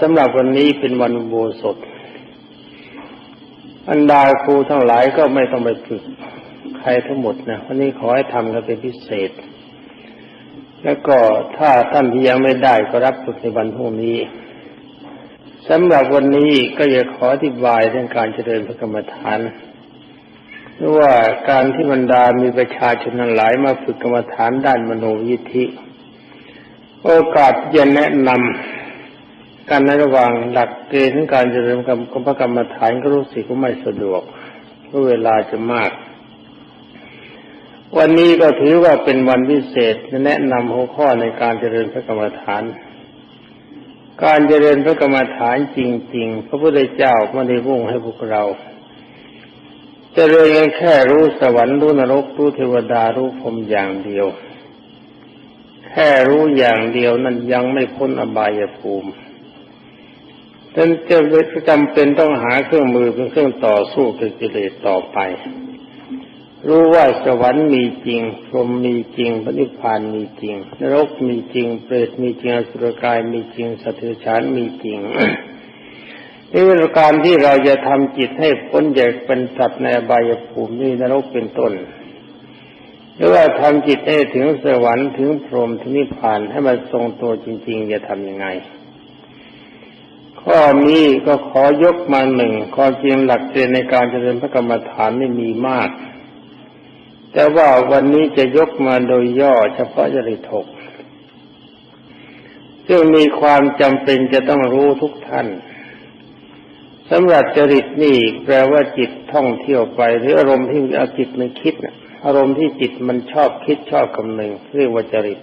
สำหรับวันนี้เป็นวันโบสถอันดาครูทั้งหลายก็ไม่ต้องไปฝึกใครทั้งหมดนะวันนี้ขอให้ทำกันเป็นพิเศษ แล้วก็ถ้าท่านที่ยังไม่ได้ก็รับฝึกในวันพรุ่งนี้สำหรับวันนี้ก็จะขออธิบายเรื่องการเจริญพระกรรมฐานหรือว่าการที่บรรดามีประชาชนหลายมาฝึกกรรมฐานด้านมโนยิทธิ โอกาสจะแนะนำ การในระหว่างหลักเกณฑ์ของการเจริญกรรมพระกรรมฐานก็รู้สึกว่าไม่สะดวกเพราะเวลาจะมาก วันนี้ก็ถือว่าเป็นวันพิเศษแนะนำหัวข้อในการเจริญพระกรรมฐาน การเจริญพระกรรมฐานจริง ๆ พระพุทธเจ้าไม่ได้มุ่งให้พวกเราเจริญแค่รู้สวรรค์รู้นรกรู้เทวดารู้พรหมอย่างเดียว แค่รู้อย่างเดียวนั้นยังไม่พ้นอบายภูมิ จนจะจำเป็นต้องหาเครื่องมือเป็นเครื่องต่อสู้กับกิเลสต่อไป รู้ว่าสวรรค์มีจริงพรหมมีจริงพระนิพพานมีจริง นรกมีจริง เปรตมีจริงอสุรกายมีจริงสัตว์เดรัจฉานมีจริงนี่เป็นการที่เราจะทำจิตให้พ้นจากเป็นสัตว์ในบายภูมินี่นรกเป็นต้นหรือว่าทำจิตให้ถึงสวรรค์ถึงพรหมถึงนิพพานให้มันทรงตัวจริง ๆ จะทำยังไง ข้อนี้ก็ขอยกมาหนึ่งความจริงหลักเกณฑ์ในการเจริญพระกรรมฐานไม่มีมาก แต่ว่าวันนี้จะยกมาโดยย่อเฉพาะจริตกซึ่งมีความจำเป็นจะต้องรู้ทุกท่านสำหรับจริตนี่แปลว่าจิตท่องเที่ยวไปหรืออารมณ์ที่เอาจิตมันคิดอารมณ์ที่จิตมันชอบคิดชอบคำนึงเรียกว่าจริต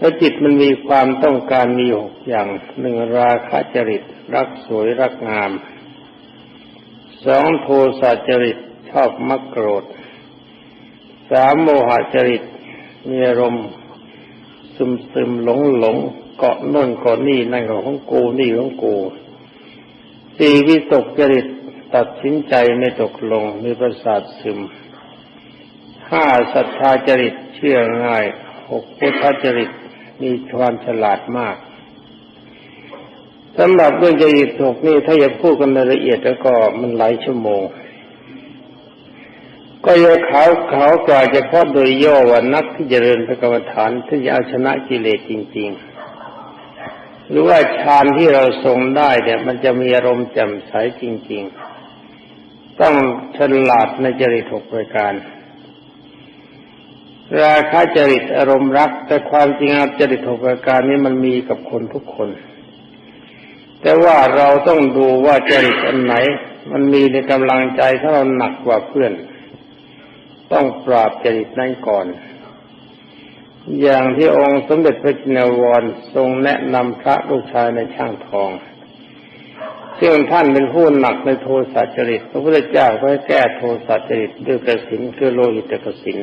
แล้วจิตมันมีความต้องการมีหกอย่างหนึ่งราคะจริต รักสวยรักงามสองโทสะจริตชอบมักโกรธสามโมหจริตมีอารมณ์ซึมซึมหลงหลงเกาะน่นเกาะนี่นั่นของกูนี่ของกูสี่วิตกจริตตัดสินใจไม่ตกลงมีประสาทซึมห้าศรัทธาจริตเชื่อง่ายหกพุทธจริต มีความฉลาดมากสำหรับเรื่องจริตหกนี่ถ้าจะพูดกันในละเอียดแล้วก็มันหลายชั่วโมง ก็ยังขาวขาวกว่าเฉพาะโดยย่อว่านักที่จเจริญพระกรรมฐานที่จะเอาชนะกิเลสจริง ๆ หรือว่าฌานที่เราทรงได้เนี่ย มันจะมีอารมณ์แจ่มใสจริง ๆ ต้องฉลาดในจริตหกประการ ราคะจริตอารมณ์รัก แต่ความจริงจริตหกประการนี้มันมีกับคนทุกคน แต่ว่าเราต้องดูว่าจริตอันไหน มันมีในกำลังใจถ้าเราหนักกว่าเพื่อน ต้องปราบจริตนั้นก่อน อย่างที่องค์สมเด็จพระจินวรทรงแนะนำพระลูกชายในช่างทองซึ่งท่านเป็นผู้หนักในโทสะจริต พระพุทธเจ้าก็ให้แก้โทสะจริตด้วยกสินคือโลหิตกสิน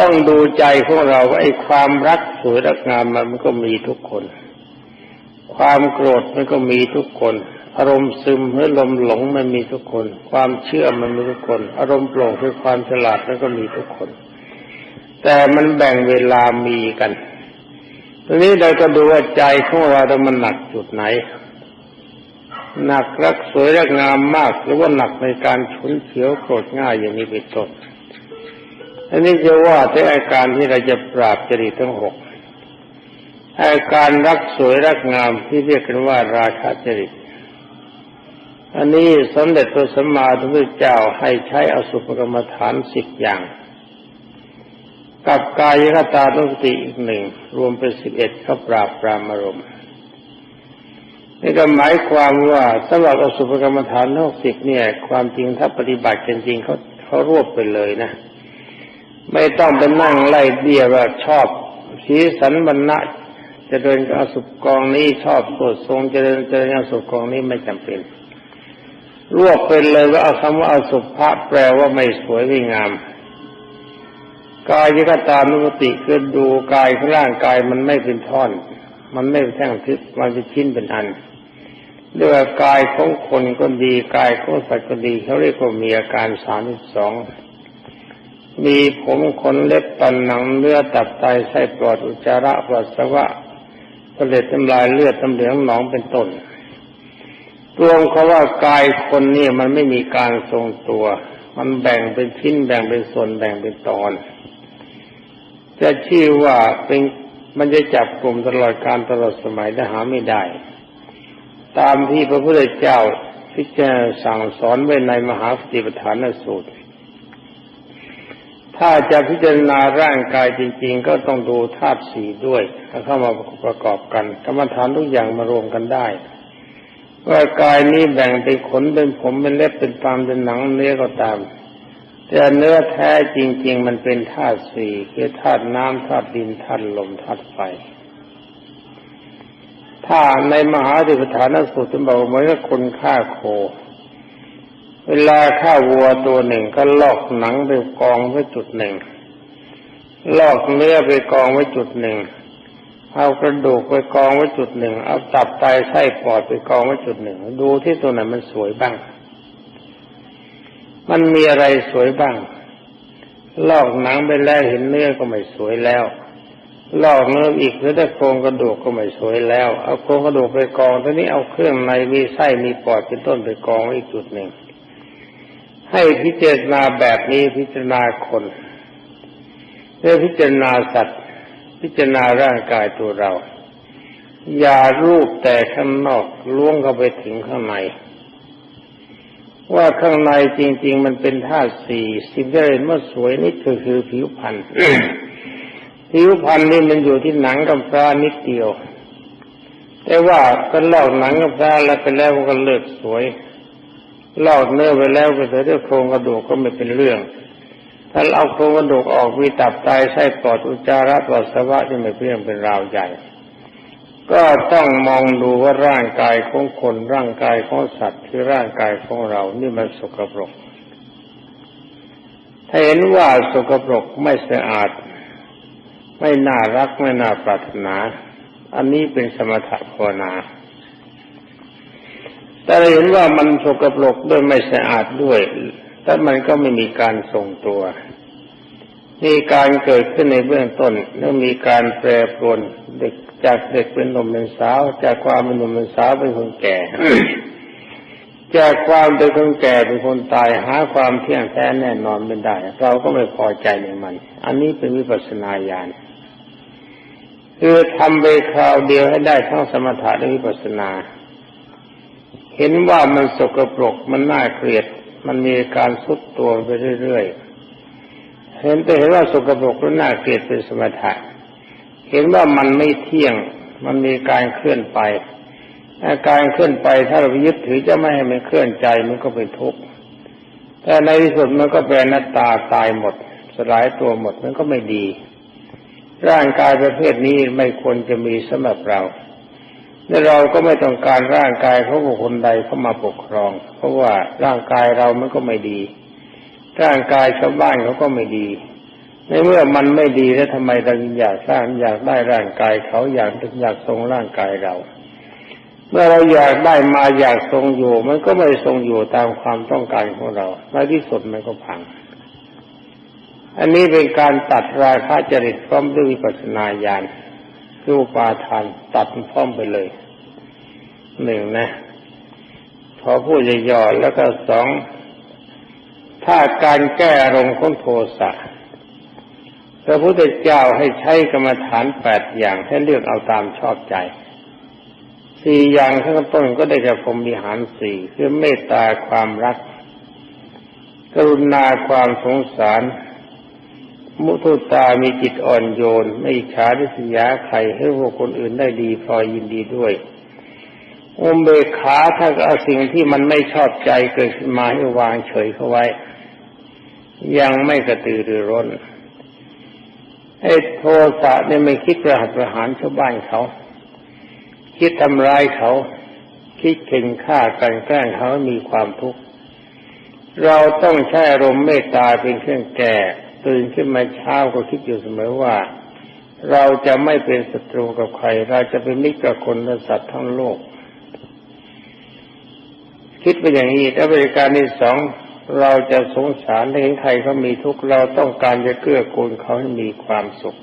ต้องดูใจของเราว่าไอ้ความรักสวยรักงามมันก็มีทุกคน ความโกรธมันก็มีทุกคน อารมณ์ซึมหรือลมหลงมันมีทุกคน ความเชื่อมันมีทุกคน อารมณ์โปร่งคือความฉลาดมันก็มีทุกคน แต่มันแบ่งเวลามีกันทีนี้เราก็ดูว่าใจของเราแต่มันหนักจุดไหน หนักรักสวยรักงามมาก หรือว่าหนักในการฉุนเฉียวโกรธง่ายอย่างนี้เป็นต้น อันนี้จะว่าแต่อาการที่เราจะปราบจริตทั้งหกอาการรักสวยรักงามที่เรียกกันว่าราคะจริต อันนี้สมเด็จพระสัมมาสัมพุทธเจ้าให้ใช้อสุภกรรมฐานสิบอย่าง กับกายคตานุสติอีกหนึ่งรวมเป็นสิบเอ็ดเขาปราบปรามอารมณ์นี่ก็หมายความว่าสำหรับอสุภกรรมฐานทั้งสิบเนี่ย ความจริงถ้าปฏิบัติกันจริงเขาเขารวบไปเลยนะ ไม่ต้องไปนั่งไล่เบี้ยว่าชอบสีสันบรรณะจะเดินอสุกองนี้ชอบสดทรงจะเดินเจริญอสุกองนี้ไม่จำเป็น รวบไปเลยว่าเอาคำว่าอสุภะแปลว่าไม่สวยไม่งามกายยกตานุสติคือดูกายของร่างกายมันไม่เป็นท่อน มันไม่เป็นแท่งทิพย์มันเป็นชิ้นเป็นอันเรื่องกายของคนก็ดีกายของสัตว์ก็ดีเขาเรียกว่ามีอาการสามสอง มีผมขนเล็บตันหนังเนื้อตับไตไส้ปอดอุจจาระปัสสาวะเสล็ดน้ำลายเลือดน้ำเหลืองหนองเป็นต้นรวมเขาว่ากายคนนี่มันไม่มีการทรงตัว มันแบ่งเป็นชิ้นแบ่งเป็นส่วนแบ่งเป็นตอน จะชื่อว่าเป็นมันจะจับกลุ่มตลอดการตลอดสมัยได้หาไม่ได้ ตามที่พระพุทธเจ้าพิจารณาสั่งสอนไว้ในมหาสติปัฏฐานสูตร ถ้าจะพิจารณาร่างกายจริง ๆ ก็ต้องดูธาตุสี่ด้วยถ้าเข้ามาประกอบกันกรรมฐานทุกอย่างมารวมกันได้ว่ากายนี้แบ่งเป็นขนเป็นผมเป็นเล็บเป็นตามเป็นหนังเนื้อก็ตาม แต่เนื้อแท้จริง ๆ มันเป็นธาตุสี่คือธาตุน้ำธาตุดินธาตุลมธาตุไฟถ้าในมหาดิปฐานสูตรบอกเหมือนกับคนฆ่าโค เวลาฆ่าวัวตัวหนึ่งก็ลอกหนังไปกองไว้จุดหนึ่ง ลอกเนื้อไปกองไว้จุดหนึ่ง เอากระดูกไปกองไว้จุดหนึ่ง เอาตับไตไส้ปอดไปกองไว้จุดหนึ่ง ดูที่ตัวไหนมันสวยบ้าง มันมีอะไรสวยบ้าง ลอกหนังไปแล้วเห็นเนื้อก็ไม่สวยแล้วลอกเนื้ออีกหรือถ้าโครงกระดูกก็ไม่สวยแล้ว เอาโครงกระดูกไปกองทีนี้เอาเครื่องในมีไส้มีปอดเป็นต้นไปกองไว้อีกจุดหนึ่ง ให้พิจารณาแบบนี้พิจารณาคนเพื่อพิจารณาสัตว์ พิจารณาร่างกายตัวเรา อย่ารูปแต่ข้างนอกล้วงเข้าไปถึงข้างในว่าข้างในจริง ๆ มันเป็นธาตุสี่สิ่งที่เห็นว่าสวยนี่คือคือผิวพรรณผิวพรรณนี่มันอยู่ที่หนังกับปลานิดเดียว แต่ว่าก็ลอกหนังกับปลาแล้วไปแล้วก็เลิกสวย ลอกเนื้อไปแล้วก็เสียโครงกระดูกก็ไม่เป็นเรื่อง ถ้าเอาโครงกระดูกออกมีตับไตไส้ปอดอุจจาระปัสสาวะที่ไม่เป็นเรื่องเป็นราวใหญ่ ก็ต้องมองดูว่าร่างกายของคนร่างกายของสัตว์คือร่างกายของเรานี่มันสกปรก ถ้าเห็นว่าสกปรกไม่สะอาด ไม่น่ารักไม่น่าปรารถนา อันนี้เป็นสมถะภาวนา แต่เราเห็นว่ามันสกปรกด้วยไม่สะอาดด้วยแต่มันก็ไม่มีการทรงตัวมีการเกิดขึ้นในเบื้องต้นแล้วมีการแปรปรวนเด็กจากเด็กเป็นหนุ่มเป็นสาว จากความเป็นหนุ่มเป็นสาวเป็นคนแก่จากความเป็นคนแก่เป็นคนตายหาความเที่ยงแท้แน่นอนไม่ได้ เราก็ไม่พอใจในมัน อันนี้เป็นวิปัสสนาญาณคือทำไปคราวเดียวให้ได้ทั้งสมถะและวิปัสสนา เห็นว่ามันสกปรกมันน่าเกลียด มันมีการสุดตัวไปเรื่อยๆ เห็นแต่เห็นว่าสกปรกและน่าเกลียดเป็นสมถะเห็นว่ามันไม่เที่ยง มันมีการเคลื่อนไปอาการเคลื่อนไปถ้าเรายึดถือจะไม่ให้มันเคลื่อนใจมันก็เป็นทุกข์แต่ในที่สุดมันก็เป็นนัตตาตายหมด สลายตัวหมดมันก็ไม่ดี ร่างกายประเภทนี้ไม่ควรจะมีสำหรับเรา และเราก็ไม่ต้องการร่างกายเของบุคคลใดเข้ามาปกครอง เพราะว่าร่างกายเรามันก็ไม่ดี ร่างกายชาวบ้านเขาก็ไม่ดี ในเมื่อมันไม่ดีแล้วทำไมเราอยากสร้างอยากได้ร่างกายเขาอยากอยากทรงร่างกายเรา เมื่อเราอยากได้มาอยากทรงอยู่ มันก็ไม่ทรงอยู่ตามความต้องการของเราในที่สุดมันก็พัง อันนี้เป็นการตัดราคะจริตพร้อมด้วยวิปัสสนาญาณ คืออุปาทานตัดพร้อมไปเลยหนึ่งนะ พอพูดย่อๆแล้วก็สองถ้าการแก้อารมณ์ของโทสะพระพุทธเจ้าให้ใช้กรรมฐานแปดอย่างให้เลือกเอาตามชอบใจสี่อย่างข้างต้นก็ได้แก่พรมวิหารสี่คือเมตตาความรัก กรุณาความสงสาร มุทุตามีจิตอ่อนโยน ไม่ฉาดิสยาใครให้พวกคนอื่นได้ดีพลอยยินดีด้วยอุเบกขาถ้าเอาสิ่งที่มันไม่ชอบใจเกิดขึ้นมาให้วางเฉยเข้าไว้ ยังไม่กระตือรือร้นไอ้โทสะเนี่ยไม่คิดประหัตประหารชาวบ้านเขา คิดทำร้ายเขา คิดเข่งฆ่ากันแกล้งเขามีความทุกข์เราต้องใช้อารมณ์เมตตาเป็นเครื่องแก่ ตื่นขึ้นมาเช้าก็คิดอยู่เสมอว่า เราจะไม่เป็นศัตรูกับใคร เราจะเป็นมิตรกับคนและสัตว์ทั้งโลก คิดไปอย่างนี้แล้วบริการที่สองเราจะสงสารเห็นใครเขามีทุกข์เราต้องการจะเกื้อกูลเขาให้มีความสุข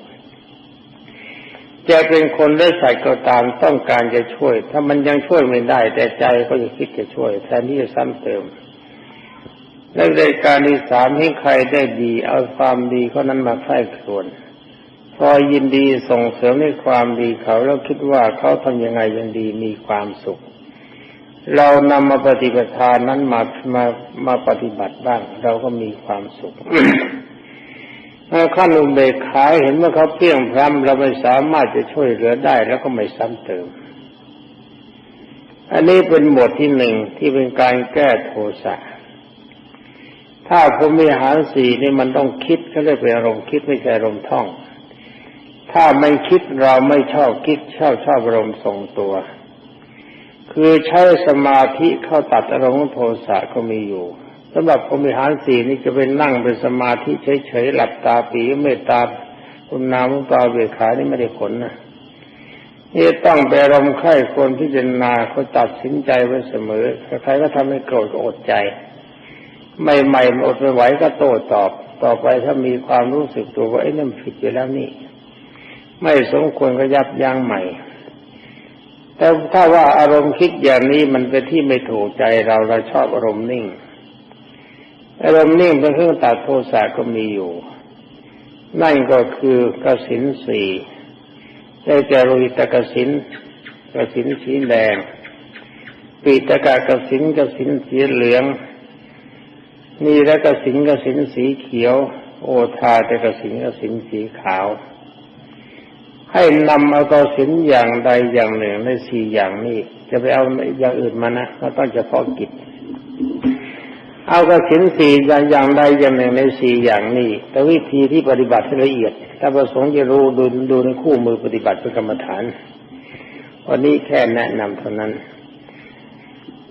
จะเป็นคนได้ใสัตว์ก็ตามต้องการจะช่วย ถ้ามันยังช่วยไม่ได้ แต่ใจก็จะคิดจะช่วยแทนที่จะซ้ำเติม ในรายการที่สามให้ใครได้ดี เอาความดีเขานั้นมาใคร่ครวญพอยินดีส่งเสริมในความดีเขาแล้วคิดว่าเขาทำยังไงยังดีมีความสุข เรานำมาปฏิบัติทานนั้นมามามาปฏิบัติบ้าง เราก็มีความสุขถ้าขั้นอุเบกขาเห็นว่าเขาเพี้ยงพร้ำเราไม่สามารถจะช่วยเหลือได้แล้วก็ไม่ซ้ำเติม อันนี้เป็นบทที่หนึ่งที่เป็นการแก้โทสะ ถ้าผมมีหารสี่นี่มันต้องคิดเขาเรียกเป็นอารมณ์คิดไม่ใช่อารมณ์ท่อง ถ้าไม่คิดเราไม่ชอบคิดชอบชอบอารมณ์ทรงตัว คือใช้สมาธิเข้าตัดอารมณ์โทสะก็มีอยู่สำหรับพรมิหารสี่นี่จะเป็นนั่งเป็นสมาธิเฉยๆหลับตาปีเมตตาคุณนามุตาเบขานี่ไม่ได้ผลนะนี่ต้องไปรมไข่คนพิจารณาเขาตัดสินใจไว้เสมอใครก็ทำให้โกรธก็อดใจ ใหม่อดไม่ไหวก็โต้ตอบ ต่อไปถ้ามีความรู้สึกตัวว่าไอ้นั่นผิดอยู่แล้วนี่ ไม่สมควรก็ยับยั้งใหม่ แต่ถ้าว่าอารมณ์คิดอย่างนี้มันเป็นที่ไม่ถูกใจเราเราชอบอารมณ์นิ่ง อารมณ์นิ่งเป็นเครื่องตัดโทสะก็มีอยู่ นั่นก็คือกสินสี่ได้แก่โลหิตกสินกสินสีแดงปีตกะกสินกสินสีเหลือง นี่และกสินกสินสีเขียว โอทาแต่กสินกสินสีขาว ให้นำเอากสินอย่างใดอย่างหนึ่งในสี่อย่างนี้ จะไปเอาอย่างอื่นมานะเราต้องเฉพาะกิจ เอากสินสี่อย่างอย่างใดอย่างหนึ่งในสี่อย่างนี้ แต่วิธีที่ปฏิบัติละเอียด ถ้าประสงค์จะรู้ดูดูในคู่มือปฏิบัติเป็นกรรมฐาน วันนี้แค่แนะนำเท่านั้น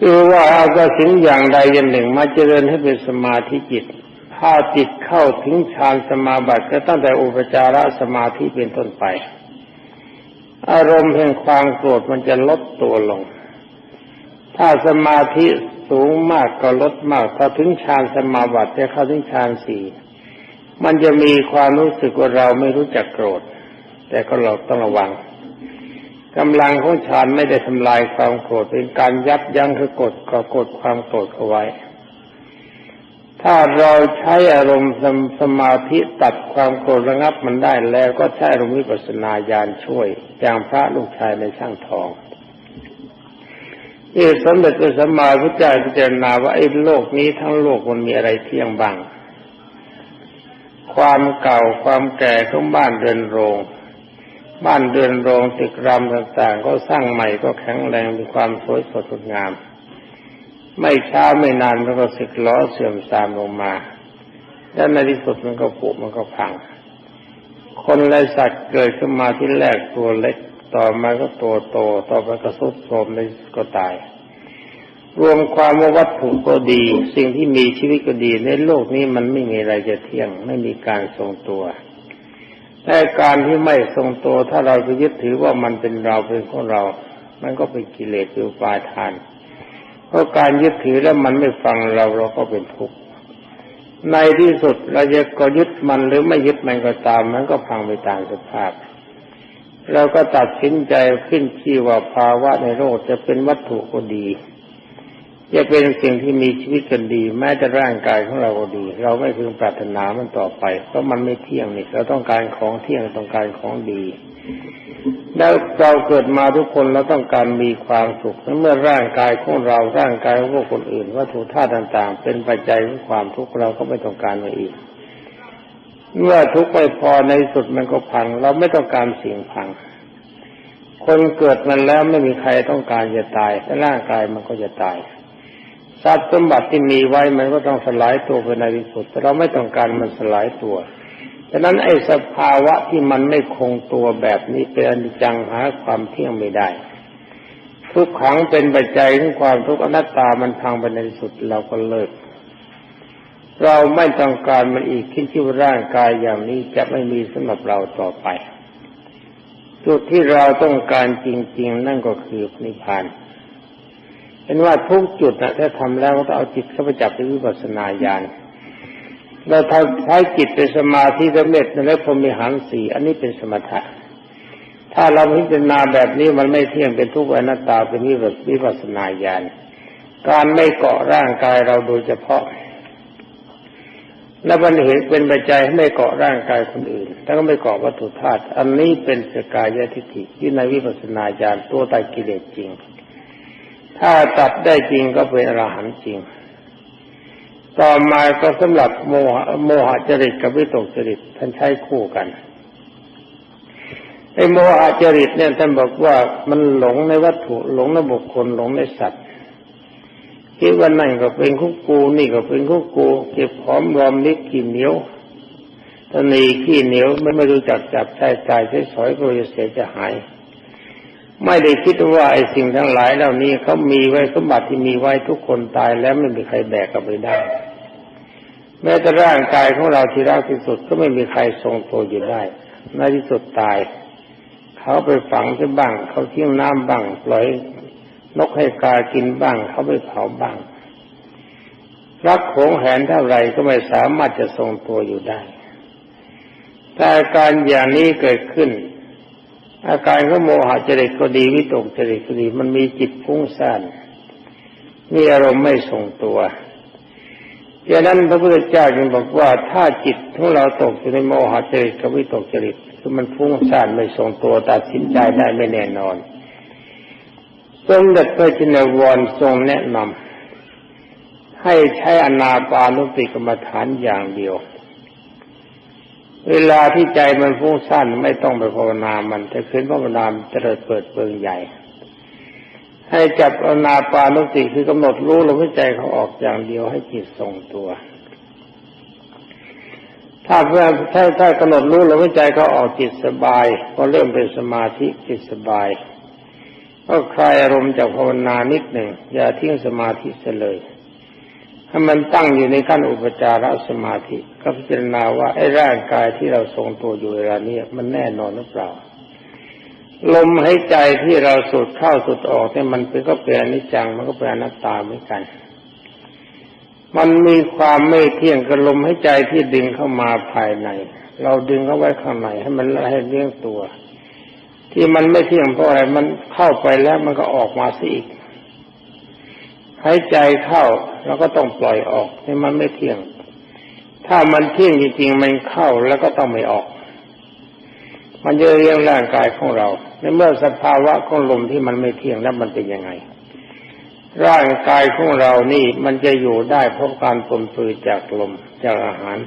คือว่าเอากสินอย่างใดอย่างหนึ่งมาเจริญให้เป็นสมาธิจิต ถ้าจิตเข้าถึงฌานสมาบัติก็ตั้งแต่อุปจารสมาธิเป็นต้นไป อารมณ์แห่งความโกรธมันจะลดตัวลง ถ้าสมาธิสูงมากก็ลดมากถ้าถึงฌานสมาบัติจะเข้าถึงฌานสี่มันจะมีความรู้สึกว่าเราไม่รู้จักโกรธ แต่ก็เราต้องระวัง กำลังของฌานไม่ได้ทำลายความโกรธเป็นการยับยั้งคือกดก็กดความโกรธเอาไว้ ถ้าเราใช้อารมณ์สสมาธิตัดความโกรธระงับมันได้แล้วก็ใช้อารมณ์วิปัสสนาญาณช่วย อย่างพระลูกชายในช่างทองที่สมเด็จพระสัมมาพุทธเจ้าพิจารณาว่าไอ้โลกนี้ทั้งโลกมันมีอะไรเที่ยงบ้าง ความเก่าความแก่ของบ้านเรือนโรง บ้านเรือนโรงตึกรามต่างๆ ก็สร้างใหม่ก็แข็งแรงมีความสวยสดงดงาม ไม่ช้าไม่นานมันก็สึกล้อเสื่อมทรามลงมาแล้วในที่สุดมันก็ผุมันก็พัง คนและสัตว์เกิดขึ้นมาที่แรกตัวเล็ก ต่อมาก็ตัวโต ต่อไปก็สุดโทรมในก็ตาย รวมความว่าวัตถุก็ดี สิ่งที่มีชีวิตก็ดี ในโลกนี้มันไม่มีอะไรจะเที่ยง ไม่มีการทรงตัว แต่การที่ไม่ทรงตัวถ้าเราไปยึดถือว่ามันเป็นเราเป็นของเรา มันก็เป็นกิเลสเป็นปาทาน เพราะการยึดถือแล้วมันไม่ฟังเราเราก็เป็นทุกข์ ในที่สุดเราจะก็ยึดมันหรือไม่ยึดมันก็ตาม มันก็พังไปตามสภาพ เราก็ตัดสินใจขึ้นที่ว่าภาวะในโลกจะเป็นวัตถุก็ดี จะเป็นสิ่งที่มีชีวิตกันดี แม้แต่ร่างกายของเราก็ดี เราไม่พึงปรารถนามันต่อไป เพราะมันไม่เที่ยงนี่เราต้องการของเที่ยงต้องการของดีแล้วเราเกิดมาทุกคนเราต้องการมีความสุขเมื่อร่างกายของเราร่างกายของคนอื่นวัตถุธาตุต่าง ๆ เป็นปัจจัยของความทุกข์เราก็ไม่ต้องการมาอีก เมื่อทุกข์ไม่พอในสุดมันก็พัง เราไม่ต้องการสิ่งพัง คนเกิดมันแล้วไม่มีใครต้องการจะตายแต่ร่างกายมันก็จะตาย ทรัพย์สมบัติที่มีไว้มันก็ต้องสลายตัวไปในที่สุดแต่เราไม่ต้องการมันสลายตัวฉะนั้นไอ้สภาวะที่มันไม่คงตัวแบบนี้เป็นอนิจจังหาความเที่ยงไม่ได้ ทุกขังเป็นปัจจัยของความทุกข์อนัตตามันพังไปในที่สุดเราก็เลิก เราไม่ต้องการมันอีกคิดที่ร่างกายอย่างนี้จะไม่มีสำหรับเราต่อไป จุดที่เราต้องการจริง ๆ นั่นก็คือนิพพาน เห็นว่าทุกจุดนะถ้าทำแล้วก็ต้องเอาจิตเข้าไปจับในวิปัสสนาญาณเราทำใช้จิตเป็นสมาธิสำเร็จแล้วพรหมิหารสี่อันนี้เป็นสมถะ ถ้าเราพิจารณาแบบนี้มันไม่เที่ยงเป็นทุกข์อนัตตาเป็นวิปัสวิปัสนาญาณการไม่เกาะร่างกายเราโดยเฉพาะ และมันเห็นเป็นปัจจัยให้ไม่เกาะร่างกายคนอื่น แล้วก็ไม่เกาะวัตถุธาตุอันนี้เป็นสกายทิฏฐิที่ในวิปัสสนาญาณตัวตัดกิเลสจริง ถ้าตัดได้จริงก็เป็นอรหันต์จริง ต่อมาก็สำหรับโมหะโมหจริตกับวิตกจริตท่านใช้คู่กันไอ้โมหะจริตเนี่ยท่านบอกว่ามันหลงในวัตถุหลงในบุคคลหลงในสัตว์คิดว่านั่นก็เป็นคุกกูนี่ก็เป็นคุกกู เก็บหอมรอมลิบขี้เหนียวตนีขี้เหนียวไม่ไม่รู้จักจับใจใจใช้สอยก็จะเสียจะหาย ไม่ได้คิดว่าไอ้สิ่งทั้งหลายเหล่านี้เขามีไว้สมบัติที่มีไว้ทุกคนตายแล้วไม่มีใครแบกกลับไปได้ แม้แต่ร่างกายของเราที่รักที่สุดก็ไม่มีใครทรงตัวอยู่ได้ในที่สุดตายเขาไปฝังที่บ้างเขาเที่ยงน้ำบ้างปล่อยนกให้กากินบ้าง เขาไปเผาบ้างรักโขงแหนเท่าไรก็ไม่สามารถจะทรงตัวอยู่ได้ แต่การอย่างนี้เกิดขึ้น อาการของโมหะจริตก็ดีวิตกจริตก็ดี มันมีจิตฟุ้งซ่านมีอารมณ์ไม่ทรงตัวดังนั้นพระพุทธเจ้าจึงบอกว่าถ้าจิตของเราตกอยู่ในโมหะจริตกับวิตกจริตคือมันฟุ้งซ่านไม่ทรงตัวตัดสินใจได้ไม่แน่นอนสมเด็จพระจินวรทรงแนะนำให้ใช้อนาปานุติกรรมฐานอย่างเดียว เวลาที่ใจมันฟุ้งซ่านไม่ต้องไปภาวนามันแต่คืนภาวนาจะเกิดเปิดเปิงใหญ่ ให้จับอนาปานุติคือกำหนดรู้ลมหายใจเขาออกอย่างเดียวให้จิตทรงตัว ถ้าเพื่อถ้าถ้ากำหนดรู้ลมหายใจเขาออกจิตสบายก็เริ่มเป็นสมาธิจิตสบาย ก็คลายอารมณ์จากภาวนานิดหนึ่งอย่าทิ้งสมาธิเสียเลย ให้มันตั้งอยู่ในขั้นอุปจารสมาธิ ก็พิจารณาว่าไอ้ร่างกายที่เราทรงตัวอยู่เวลานี้มันแน่นอนหรือเปล่า ลมหายใจที่เราสูดเข้าสูดออกเนี่ยมันเป็นก็เป็นอนิจจังมันก็เป็นอนัตตาเหมือนกัน มันมีความไม่เที่ยงกับลมหายใจที่ดึงเข้ามาภายใน เราดึงเข้าไว้ข้างในให้มันให้เลี้ยงตัว ที่มันไม่เที่ยงเพราะอะไรมันเข้าไปแล้วมันก็ออกมาสิอีก หายใจเข้าแล้วก็ต้องปล่อยออกนี่มันไม่เที่ยง ถ้ามันเที่ยงจริงๆมันเข้าแล้วก็ต้องไม่ออก มันจะเรียงร่างกายของเราในเมื่อสภาวะของลมที่มันไม่เที่ยงแล้วมันเป็นยังไง ร่างกายของเรานี่มันจะอยู่ได้เพราะการปนปื้อจากลมจากอาหาร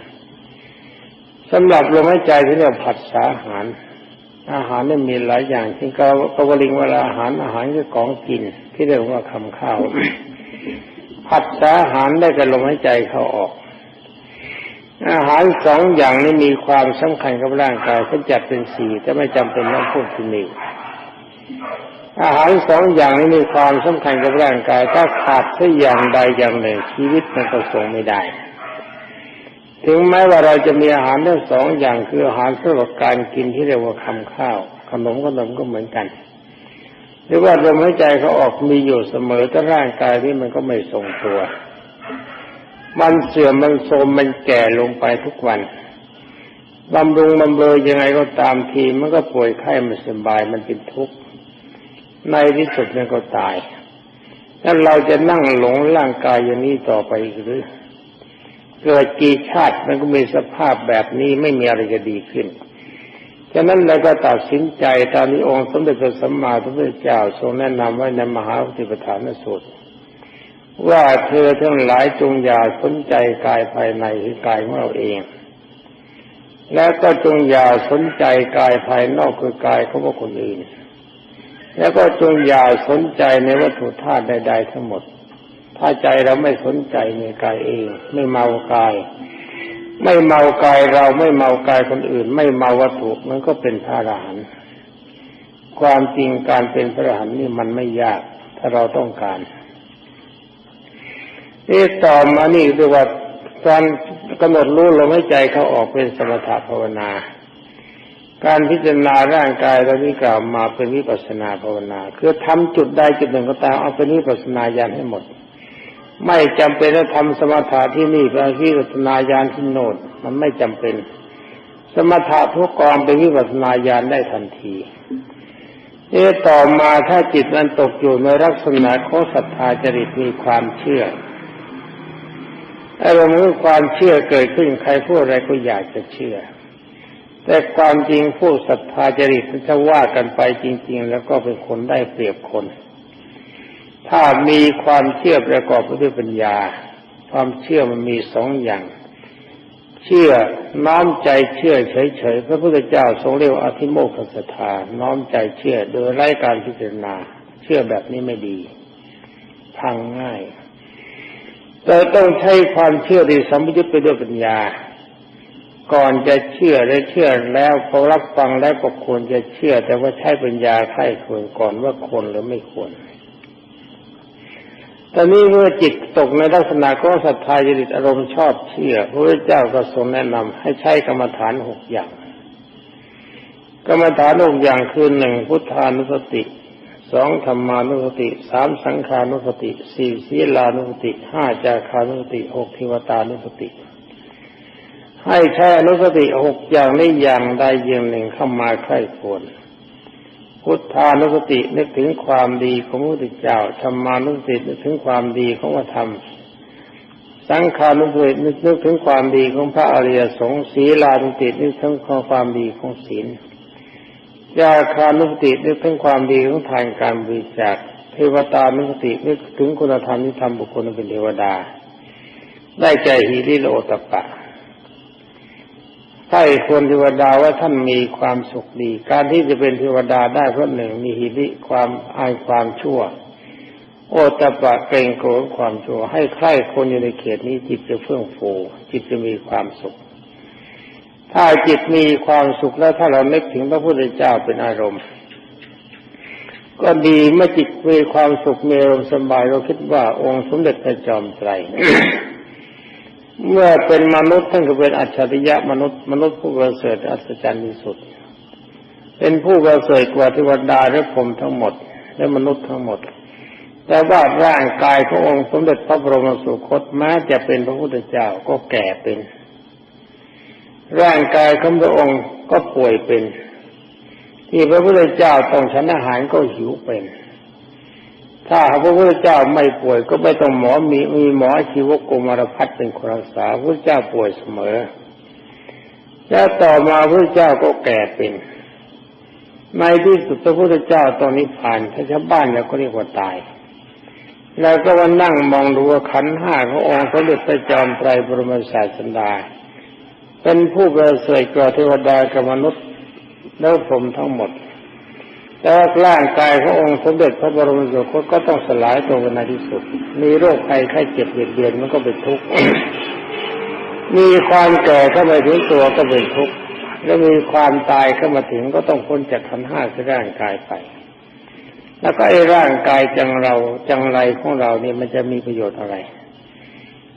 สำหรับลมหายใจที่เรียกผัสสาอาหาร อาหารนี่มีหลายอย่างที่กกวลิงเวลาอาหารอาหารคือของกินที่เรียกว่าคำข้าว ผัดสาอาหารได้กับลมหายใจเข้าออก อาหารสองอย่างนี้มีความสำคัญกับร่างกายเขาจัดเป็นสี่แต่ไม่จำเป็นต้องพูดที่นี่อาหารสองอย่างนี้มีความสำคัญกับร่างกาย ถ้าขาดสักอย่างใดอย่างหนึ่ง ชีวิตมันก็ส่งไม่ได้ ถึงแม้ว่าเราจะมีอาหารทั้งสองอย่างคืออาหารสำหรับการกินที่เรียกว่าคำข้าว ขนมขนมก็เหมือนกัน หรือว่าลมหายใจเขาออกมีอยู่เสมอแต่ร่างกายที่มันก็ไม่ทรงตัว มันเสื่อมมันโทรมมันแก่ลงไปทุกวันบำรุงบำเรอยังไงก็ตามทีมันก็ป่วยไข้ไม่สบายมันเป็นทุกข์ในที่สุดมันก็ตายแล้วเราจะนั่งหลงร่างกายอย่างนี้ต่อไปหรือเกิดกี่ชาติมันก็มีสภาพแบบนี้ไม่มีอะไรจะดีขึ้น ฉะนั้นเราก็ตัดสินใจตามที่องค์สมเด็จพระสัมมาสัมพุทธเจ้าทรงแนะนำไว้ในมหาปฏิปทานสูตรว่าเธอทั้งหลายจงอย่าสนใจกายภายในคือกายของเราเอง แล้วก็จงอย่าสนใจกายภายนอกคือกายของคนอื่น แล้วก็จงอย่าสนใจในวัตถุธาตุใด ๆ ทั้งหมด ถ้าใจเราไม่สนใจในกายเอง ไม่เมากาย ไม่เมากายเราไม่เมากายคนอื่น ไม่เมาวัตถุมันก็เป็นพระอรหันต์ความจริงการเป็นพระอรหันต์นี่มันไม่ยาก ถ้าเราต้องการนี่ต่อมานี่เรียกว่าการกำหนดรู้ลมหายใจเขาออกเป็นสมถะภาวนา การพิจารณาร่างกายเราที่กล่าวมาเป็นวิปัสนาภาวนา คือทำจุดใดจุดหนึ่งก็ตามเอาเป็นวิปัสนาญาณให้หมด ไม่จำเป็นต้องทำสมาธิที่นี่ไปที่รัตนายานที่โนดมันไม่จำเป็น สมถะทุกกองเป็นวิปัสนาญาณได้ทันทีเอต่อมาถ้าจิตนั้นตกอยู่ในลักษณะของศรัทธาจริตมีความเชื่ออารมณ์ของความเชื่อเกิดขึ้นใครพูดอะไรก็อยากจะเชื่อ แต่ความจริงผู้ศรัทธาจริตถ้าว่ากันไปจริง ๆ แล้วก็เป็นคนได้เปรียบคน ถ้ามีความเชื่อประกอบไปด้วยปัญญา ความเชื่อมันมีสองอย่าง เชื่อน้อมใจเชื่อเฉยๆพระพุทธเจ้าทรงเรียกอธิโมกขศรัทธาน้อมใจเชื่อโดยไร้การพิจารณา เชื่อแบบนี้ไม่ดี พังง่ายเราต้องใช้ความเชื่อที่สัมยุญไปด้วยปัญญา ก่อนจะเชื่อได้เชื่อแล้วพอรับฟังแล้วก็ควรจะเชื่อ แต่ว่าใช้ปัญญาไข้ควรก่อนว่าควรหรือไม่ควร ตอนนี้เมื่อจิตตกในลักษณะของศรัทธาจริตอารมณ์ชอบเชื่อพระเจ้าก็ทรงแนะนำให้ใช้กรรมฐานหกอย่าง กรรมฐานหกอย่างคือหนึ่งพุทธานุสติสองธรรมานุสติสามสังขานุสติสี่ศีลานุสติห้าจาคานุสติหกเทวตานุสติ ให้ใช้อนุสติหกอย่างนี้อย่างใดอย่างหนึ่งเข้ามาใคร่ควร พุทธานุสตินึกถึงความดีของพระพุทธเจ้าธรรมานุสตินึกถึงความดีของพระธรรม สังขานุสตินึกถึงความดีของพระอริยสงฆ์ศีลานุสตินึกถึงความดีของศีลยาคานุสตินึกถึงความดีของทานการบริจาคเทวตานุสตินึกถึงคุณธรรมที่ทำบุคคลเป็นเทวดา ได้ใจหิริโลตปะ ใช่คนเทวดาว่าท่านมีความสุขดี การที่จะเป็นเทวดาได้เพราะหนึ่งมีหิริความอายความชั่ว โอตปะเกรงโกรธความชั่ว ให้ใคร่คนอยู่ในเขตนี้จิตจะเฟื่องฟูจิตจะมีความสุข ถ้าจิตมีความสุขแล้วถ้าเรานึกถึงพระพุทธเจ้าเป็นอารมณ์ ก็ดีเมื่อจิตมีความสุขมีอารมณ์สบายเราคิดว่าองค์สมเด็จพระจอมไตร เมื่อเป็นมนุษย์ท่านก็เป็นอัจฉริยะมนุษย์มนุษย์ผู้ประเสริฐอัศจรรย์ที่สุด เป็นผู้ประเสริฐกว่าเทวดาและพรมทั้งหมด และมนุษย์ทั้งหมด แต่ว่าร่างกายขององค์สมเด็จพระบรมสุคตแม้จะเป็นพระพุทธเจ้าก็แก่เป็น ร่างกายของพระองค์ก็ป่วยเป็น ที่พระพุทธเจ้าต้องฉันอาหารก็หิวเป็น ถ้าพระพุทธเจ้าไม่ป่วยก็ไม่ต้องหมอมีมีหมอชีวกมารพัฒเป็นคนรักษาพระเจ้าป่วยเสมอ แล้วต่อมาพระเจ้าก็แก่เป็นในที่สุดพระพุทธเจ้าตอนนี้ผ่านถ้าชาวบ้านเราก็เรียกว่าตาย แล้วก็มานั่งมองดูว่าขันห้าขององค์พระเดชพระจอมไตรบรมศาสดาเป็นผู้ประเสริฐกว่าเทวดากับมนุษย์แล้วผมทั้งหมด แต่ร่างกายขององค์สมเด็จพระบรมสุคตก็ต้องสลายตัวในที่สุด มีโรคภัยไข้เจ็บเบียดเบียนมันก็เป็นทุกข์ มีความแก่เข้ามาถึงตัวก็เป็นทุกข์ แล้วมีความตายเข้ามาถึงก็ต้องพ้นจากขันห้าที่ร่างกายไป แล้วก็ไอ้ร่างกายจังเราจังไรของเราเนี่ยมันจะมีประโยชน์อะไร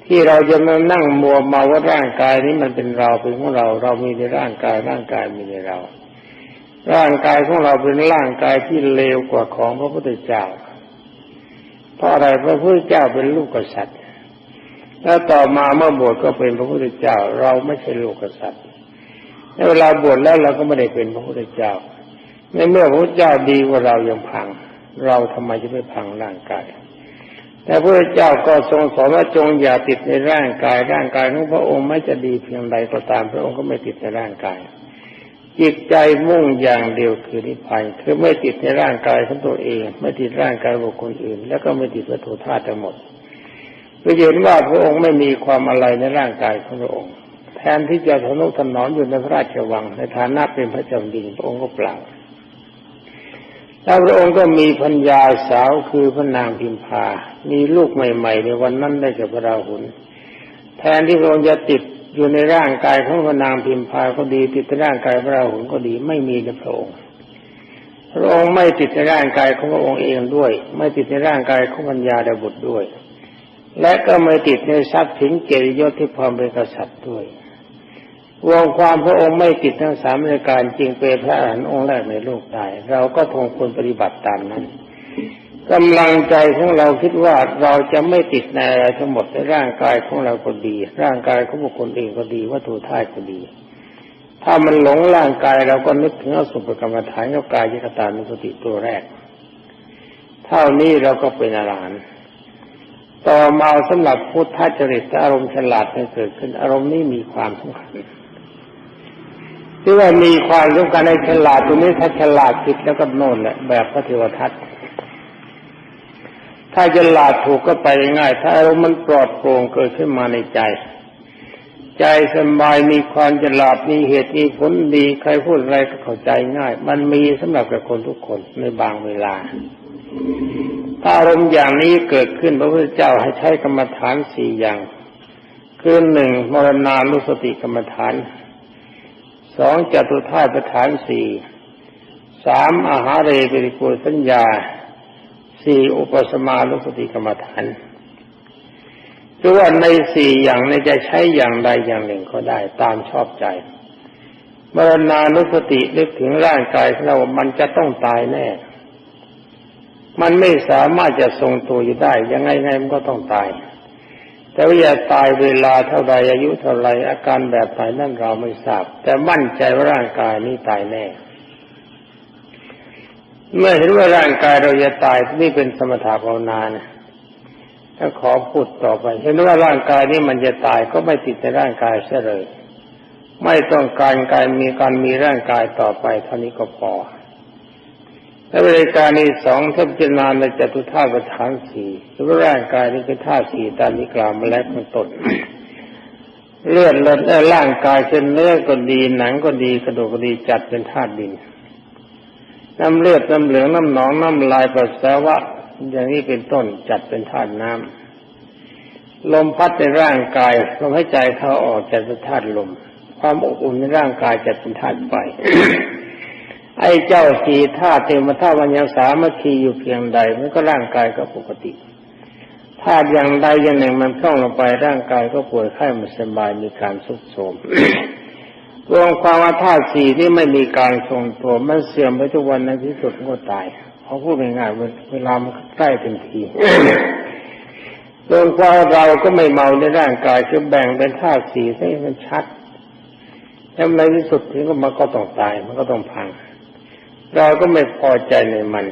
ที่เราจะมานั่งมัวเมาว่าร่างกายนี้มันเป็นเราเป็นของเรา เรามีในร่างกายร่างกายมีในเรา ร่างกายของเราเป็นร่างกายที่เลวกว่าของพระพุทธเจ้า เพราะอะไรพระพุทธเจ้าเป็นลูกกษัตริย์ แล้วต่อมาเมื่อบวชก็เป็นพระพุทธเจ้า เราไม่ใช่ลูกกษัตริย์เวลาบวชแล้วเราก็ไม่ได้เป็นพระพุทธเจ้า ในเมื่อพระพุทธเจ้าดีกว่าเรายังพัง เราทำไมจะไม่พังร่างกาย แต่พระเจ้าก็ทรงสอนว่าจงอย่าติดในร่างกาย ร่างกายของพระองค์ไม่จะดีเพียงใดก็ตามพระองค์ก็ไม่ติดในร่างกาย จิตใจมุ่งอย่างเดียวคือนิพพานคือไม่ติดในร่างกายของตัวเอง ไม่ติดร่างกายบุคคลอื่น แล้วก็ไม่ติดวัตถุธาตุทั้งหมดเพื่อเห็นว่าพระองค์ไม่มีความอะไรในร่างกายของพระองค์ แทนที่จะทนุถนอมอยู่ในพระราชวัง ในฐานะเป็นพระเจ้าดินพระองค์ก็เปล่าแล้วพระองค์ก็มีพัญญาสาวคือพระนางพิมพา มีลูกใหม่ ๆ ในวันนั้นได้กับพระราหุลแทนที่พระองค์จะติด อยู่ในร่างกายของพระนางพิมพาก็ดี ติดในร่างกายพระราหุลก็ดีไม่มีในพระองค์พระองค์ไม่ติดในร่างกายของพระองค์เองด้วย ไม่ติดในร่างกายของพัญญาดบุตรด้วย และก็ไม่ติดในทรัพย์สินเกียรติยศที่พร้อมเป็นกษัตริย์ด้วยวงความพระองค์ไม่ติดทั้งสามรายการจริงเป็นพระอรหันต์องค์แรกในโลกได้ เราก็ทงควรปฏิบัติตามนั้น กำลังใจของเราคิดว่าเราจะไม่ติดในอะไรทั้งหมดในร่างกายของเราก็ดี ร่างกายของบุคคลเองก็ดีวัตถุธาตุก็ดี ถ้ามันหลงร่างกายเราก็นึกถึงอสุภกรรมฐานกับกายยคตานุสติตัวแรก เท่านี้เราก็เป็นอรหันต์ต่อมาสำหรับพุทธจริตอารมณ์ฉลาดให้เกิดขึ้น อารมณ์นี้มีความสำคัญที่ว่ามีความสำคัญในฉลาดตัวนี้ถ้าฉลาดผิดแล้วก็โน่นแหละแบบพระเทวทัต ถ้าฉลาดถูกก็ไปง่าย ถ้าอารมณ์มันปลอดโปร่งเกิดขึ้นมาในใจ ใจสบายมีความฉลาดมีเหตุมีผลดีใครพูดอะไรก็เข้าใจง่าย มันมีสำหรับกับคนทุกคนในบางเวลา ถ้าอารมณ์อย่างนี้เกิดขึ้นพระพุทธเจ้าให้ใช้กรรมฐานสี่อย่าง คือหนึ่งมรณานุสติกรรมฐานสองจตุธาตุฐานสี่สามอาหารเรปิริกุสัญญา สี่อุปสมานุสติกรรมฐานคือว่าในสี่อย่างในจะใช้อย่างใดอย่างหนึ่งก็ได้ตามชอบใจมรณานุสตินึกถึงร่างกายของเรา มันจะต้องตายแน่ มันไม่สามารถจะทรงตัวอยู่ได้ ยังไงไงมันก็ต้องตาย แต่ว่าจะตายเวลาเท่าใดอายุเท่าไรอาการแบบไหนนั่นเราไม่ทราบ แต่มั่นใจว่าร่างกายนี้ตายแน่ เมื่อเห็นว่าร่างกายเราจะตายนี่เป็นสมถะภาวนานะถ้าขอพูดต่อไป เห็นว่าร่างกายนี้มันจะตายก็ไม่ติดในร่างกายเสียเลย ไม่ต้องการกายมีการมีร่างกายต่อไปเท่านี้ก็พอและบริการนี้สองท่านพิจารณาในจตุธาตุประธานสี่คือว่าร่างกายนี้เป็นธาตุสี่ตามที่กล่าวมาแล้วข้างต้นเลือดเลือดร่างกายเช่นเนื้อก็ดีหนังก็ดีกระดูกก็ดีจัดเป็นธาตุดิน น้ำเลือดน้ำเหลืองน้ำหนองน้ำลายปัสสาวะ อย่างนี้เป็นต้นจัดเป็นธาตุน้ำลมพัดในร่างกายลมหายใจเข้าออกจัดเป็นธาตุลม ความอบอุ่นในร่างกายจัดเป็นธาตุไฟไอ้เจ้าสีธาตุเทมธาตุวันยังสามัคคีอยู่เพียงใดมันก็ร่างกายก็ปกติธาตุอย่างใดอย่างหนึ่งมันพร่องลงไปร่างกายก็ป่วยไข้ไม่สบายมีการสุดโทรม รวมความว่าธาตุสี่ที่ไม่มีการทรงตัวมันเสื่อมไปทุกวันในที่สุดก็ตายเขาพูดง่ายๆเวลามันใกล้เต็มทีรวมความเราก็ไม่เมาในร่างกายคือแบ่งเป็นธาตุสี่ให้มันชัดแล้วในที่สุดถึงก็มันก็ต้องตาย มันก็ต้องพัง เราก็ไม่พอใจในมัน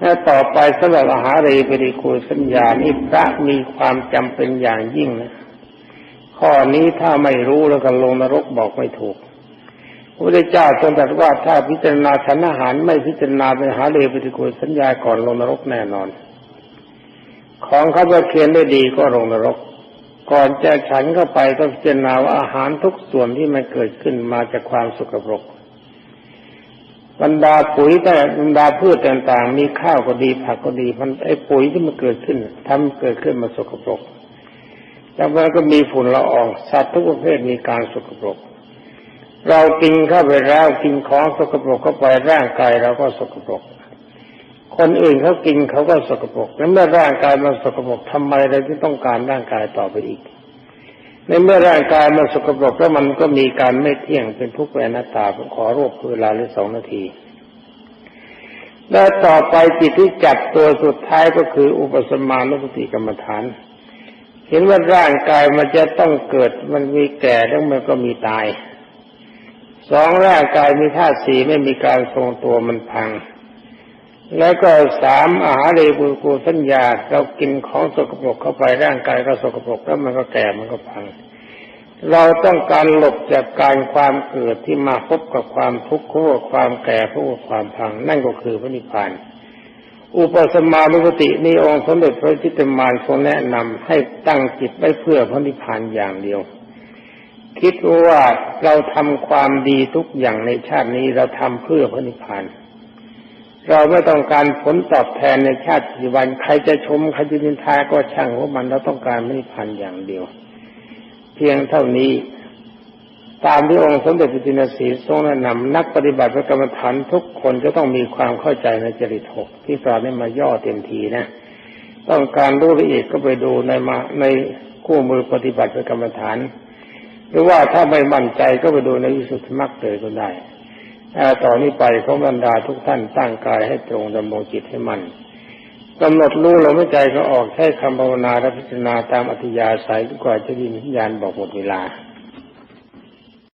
ถ้าต่อไปสำหรับอาหารเรปริคูสัญญานี่พระมีความจำเป็นอย่างยิ่งนะ ข้อนี้ถ้าไม่รู้แล้วก็ลงนรกบอกไม่ถูกพระเจ้าทรงตรัสว่าถ้าพิจารณาฉันอาหารไม่พิจารณาเป็นหาเรปฏิกูลสัญญาก่อนลงนรกแน่นอน ของเขาจะเขียนได้ดีก็ลงนรก ก่อนจะฉันเข้าไปก็พิจารณาว่าอาหารทุกส่วนที่มันเกิดขึ้นมาจากความสุกปรกบรรดาปุ๋ยแต่บรรดาพืชต่างๆ มีข้าวก็ดีผักก็ดีมันไอ้ปุ๋ยที่มันเกิดขึ้นทำเกิดขึ้นมาสกปรก จากนั้นก็มีฝุ่นละอองสัตว์ทุกประเภทมีการสกปรก เรากินเข้าไปแล้วกินของสกปรกเข้าไปร่างกายเราก็สกปรก คนอื่นเขากินเขาก็สกปรกแล้วเมื่อร่างกายมันสกปรกทำไมเราจึงต้องการร่างกายต่อไปอีก ในเมื่อร่างกายมันสกปรกแล้วมันก็มีการไม่เที่ยงเป็นทุกข์เป็นอนัตตาผมขอรวบเวลาหรือสองนาทีแล้ต่อไปจิตที่จับตัวสุดท้ายก็คืออุปสมานุสติกรรมฐาน เห็นว่าร่างกายมันจะต้องเกิด มันมีแก่แล้วมันก็มีตาย สองร่างกายมีธาตุสี่ไม่มีการทรงตัวมันพัง แล้วก็สามอาหารเรบุกูสัญญาเรากินของสกปรกเข้าไปร่างกายก็สกปรกแล้วมันก็แก่มันก็พัง เราต้องการหลบจากการความเกิดที่มาพบกับความทุกข์คู่ความแก่คู่ความพัง นั่นก็คือพระนิพพาน อุปสมานุสตินี่องค์สมเด็จพระจิตรมานทรงแนะนำให้ตั้งจิตไว้เพื่อพระนิพพานอย่างเดียว คิดว่าเราทำความดีทุกอย่างในชาตินี้เราทำเพื่อพระนิพพานเราไม่ต้องการผลตอบแทนในชาติปัจจุบันใครจะชมใครจะนินทาก็ช่างว่ามันเราต้องการพระนิพพานอย่างเดียว เพียงเท่านี้ ตามที่องค์สมเด็จพระจินสีทรงแนะนำนักปฏิบัติพระกรรมฐานทุกคนจะต้องมีความเข้าใจในจริตหกที่ตอนนี้มาย่อเต็มทีนะ ต้องการรู้ละเอียดก็ไปดูในมาในคู่มือปฏิบัติพระกรรมฐาน หรือว่าถ้าไม่มั่นใจก็ไปดูในวิสุทธิมรรคเลยก็ได้ต่อนนี้ไปเขาบรรดาทุกท่านตั้งกายให้ตรงดำรงจิตให้มันกำหนดรู้ลมหายใจก็ออกใช้คำภาวนาและพิจารณาตามอัธยาศัยกว่าจะยินญาณบอกหมดเวลา